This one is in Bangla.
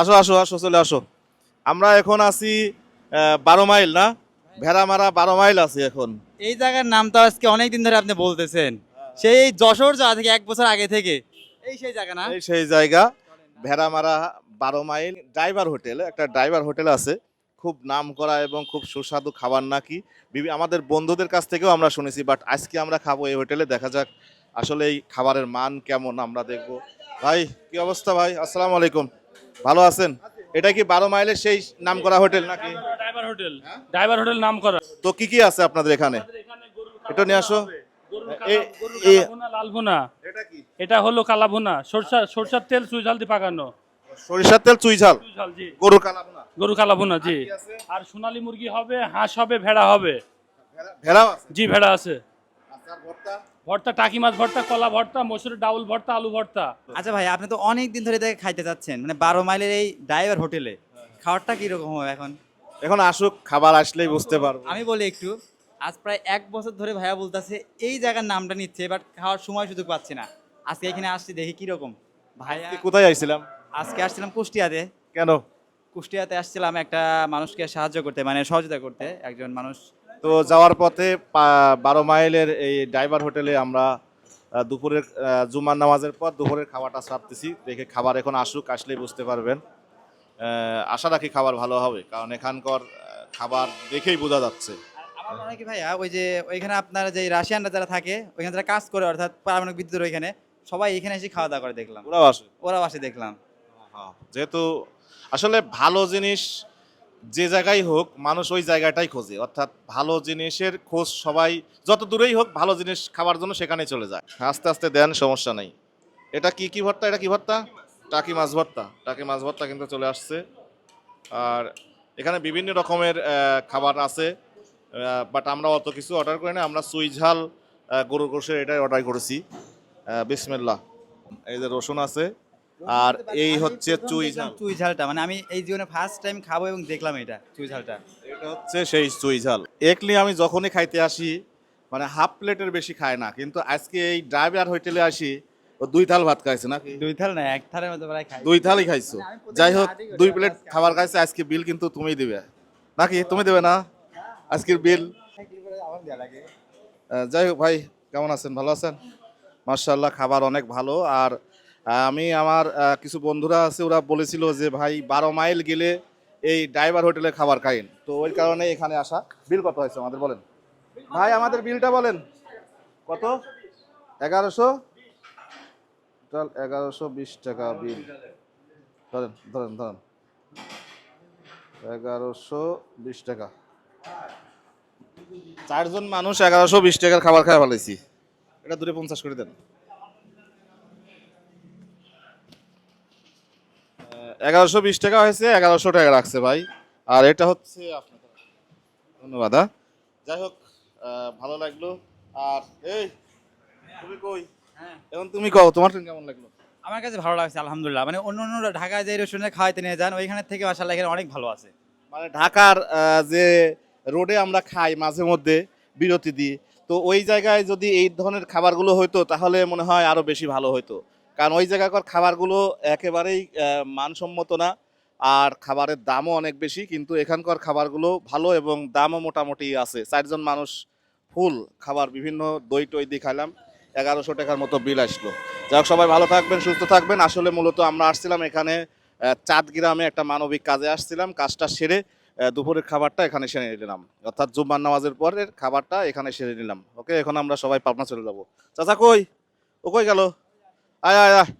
আসো আসো আসো চলে আসো। আমরা এখন আছি বারো মাইল না? ভেড়ামারা বারো মাইল আছি এখন। এই জায়গার নাম তো আজকে অনেক দিন ধরে আপনি বলতেছেন। সেই যশোর যাওয়া থেকে এক বছর আগে থেকে। এই সেই জায়গা না? এই সেই জায়গা ভেড়ামারা বারো মাইল। ড্রাইভার হোটেল একটা ড্রাইভার হোটেল আছে। খুব নাম করা এবং খুব সুস্বাদু খাবার নাকি। আমাদের বন্ধুদের কাছ থেকেও আমরা শুনেছি বাট আজকে আমরা খাব এই হোটেলে। দেখা যাক আসলে এই খাবারের মান কেমন আমরা দেখব। ভাই কি অবস্থা ভাই? আসসালামু আলাইকুম। ভালো আছেন? এটা কি বারো মাইলের সেই নাম করা হোটেল নাকি? Driver hotel. ড্রাইভার হোটেল নাম করা। তো কি কি আছে আপনাদের এখানে? এটা নিয়ে আসো। এটা হলো কালাভুনা সরষা সরষার তেল দিয়ে পাকানো। সরিষার তেল কালাভুনা গরু কালাভুনা জি। আর সোনালী মুরগি হবে হাঁস হবে ভেড়া হবে। ভেড়া- আছে? জি ভেড়া আছে। ভর্তা? ভর্তা টাকি মাছ ভর্তা কলা ভর্তা মসুরের ডাউল ভর্তা আলু ভর্তা। আচ্ছা ভাই আপনি তো অনেক দিন ধরে দেখে খাইতে যাচ্ছেন। মানে বারো মাইলের এই ড্রাইভার হোটেলে খাবারটা কীরকম হবে এখন? এখন আসুক খাবার আসলেই বুঝতে পারব। আমি বলি একটু আজ প্রায় এক বছর ধরে ভাইয়া বলতেছে এই জায়গার নামটা নিচ্ছে বাট খাওয়ার সময় সুযোগ পাচ্ছি না। আজকে এখানে আসছি দেখি কীরকম। ভাইয়া কোথায় আইছিলাম? আজকে আসছিলাম কুষ্টিয়াতে। কেন? কুষ্টিয়াতে আসছিলাম একটা মানুষকে সাহায্য করতে মানে সহযোগিতা করতে একজন মানুষ তো যাওয়ার পথে বারো মাইলের এই ড্রাইভার হোটেলে আমরা দুপুরের জুমার নামাজের পর দুপুরের খাবারটা সারতেছি দেখে খাবার এখন আসুক আসলেই বুঝতে পারবেন। আশা রাখি খাবার ভালো হবে কারণ এখানকার খাবার দেখেই বোঝা যাচ্ছে। আমার মনে হয় কি ভাইয়া ওই যে ওইখানে আপনার যে রাশিয়ানরা যারা থাকে ওইখানে যারা কাজ করে অর্থাৎ পারমাণবিক বিদ্যুৎ ওইখানে সবাই এখানে এসে খাওয়া দাওয়া করে দেখলাম। ওরাও আসে। ওরাও আসে দেখলাম। যেহেতু আসলে ভালো জিনিস যে জায়গায় হোক মানুষ ওই জায়গাটাই খোঁজে। অর্থাৎ ভালো জিনিসের খোঁজ সবাই যত দূরেই হোক ভালো জিনিস খাবার জন্য সেখানে চলে যায়। আস্তে আস্তে দেন সমস্যা নেই। এটা কি কি ভর্তা? এটা কি ভর্তা? টাকি মাছ ভর্তা। টাকি মাছ ভর্তা কিন্তু চলে আসছে। আর এখানে বিভিন্ন রকমের খাবার আছে। বাট আমরা অত কিছু অর্ডার করি না আমরা সুই ঝাল আহ, গরুর গোশের এটাই অর্ডার করেছি। আহ, বিসমিল্লাহ। এই যে রসুন আছে। আর এই হচ্ছে চুই ঝাল। চুই ঝালটা। মানে আমি এই জীবনে ফার্স্ট টাইম খাব এবং দেখলাম এটা চুই ঝালটা। এটা হচ্ছে সেই চুই ঝাল। একলি আমি যখনই খাইতে আসি মানে হাফ প্লেটের বেশি খায় না কিন্তু আজকে এই ড্রাইভার হোটেলে আসি ও দুই থাল ভাত খাইছে নাকি? দুই থাল না এক থালের মধ্যে প্রায় খাই দুই থালই খাইছো। যাই হোক দুই প্লেট খাবার খাইছে আজকে বিল কিন্তু তুমি দিবে। নাকি? তুমি দেবে না? আজকের বিল যাই হোক ভাই কেমন আছেন? ভালো আছেন? মার্শাল্লাহ খাবার অনেক ভালো। আর আমি আমার কিছু বন্ধুরা আছে, ওরা বলেছিল যে, ভাই, বারো মাইল গেলে এই ড্রাইভার হোটেলে খাবার খাইন। তো ওই কারণে এখানে আসা। বিল কত হয়েছে আমাদের বলেন? ভাই, আমাদের বিলটা বলেন। কত? এগারোশো? টোটাল এগারোশো বিশ টাকা বিল। ধরেন ধরেন ধরেন। এগারোশো বিশ টাকা। চারজন মানুষ এগারোশো বিশ টাকার খাবার খাই ফেলেছি এটা দূরে পঞ্চাশ করে দেন। এগারোশো বিশ টাকা হয়েছে এগারোশো টাকা রাখছে ভাই। আর এটা হচ্ছে আপনাদের। ধন্যবাদ হ্যাঁ যাই হোক ভালো লাগল। আর এই তুমি কই? হ্যাঁ। এখন তুমি কও তোমার কেমন লাগল? আমার কাছে ভালো লাগছে আলহামদুলিল্লাহ। মানে অন্য অন্য ঢাকায় যে রেস্টুরেন্টে খাওয়াইতে নিয়ে যান ওইখানে থেকে মাসাল্লাহ এখানে অনেক ভালো আছে। মানে ঢাকার যে রোডে আমরা খাই মাঝে মধ্যে বিরতি দিই তো ওই জায়গায় যদি এই ধরনের খাবারগুলো হইতো তাহলে মনে হয় আরও বেশি ভালো হতো কারণ ওই জায়গাকার খাবারগুলো একেবারেই মানসম্মত না। আর খাবারের দামও অনেক বেশি কিন্তু এখানকার খাবারগুলো ভালো এবং দামও মোটামুটি আছে। চারজন মানুষ ফুল খাবার বিভিন্ন দই টই দিয়ে খাইলাম এগারোশো টাকার মতো বিল আসলো। যাই হোক সবাই ভালো থাকবেন সুস্থ থাকবেন। আসলে মূলত আমরা আসছিলাম এখানে আহ, চাঁদ গ্রামে একটা মানবিক কাজে আসছিলাম কাজটা সেরে দুপুরের খাবারটা এখানে সেরে নিলাম। অর্থাৎ জুম্মার নামাজের পরের খাবারটা এখানে সেরে নিলাম। ওকে এখন আমরা সবাই পাবনা চলে যাব। চাচা কই? ও কই গেল? আয় আয় আয়।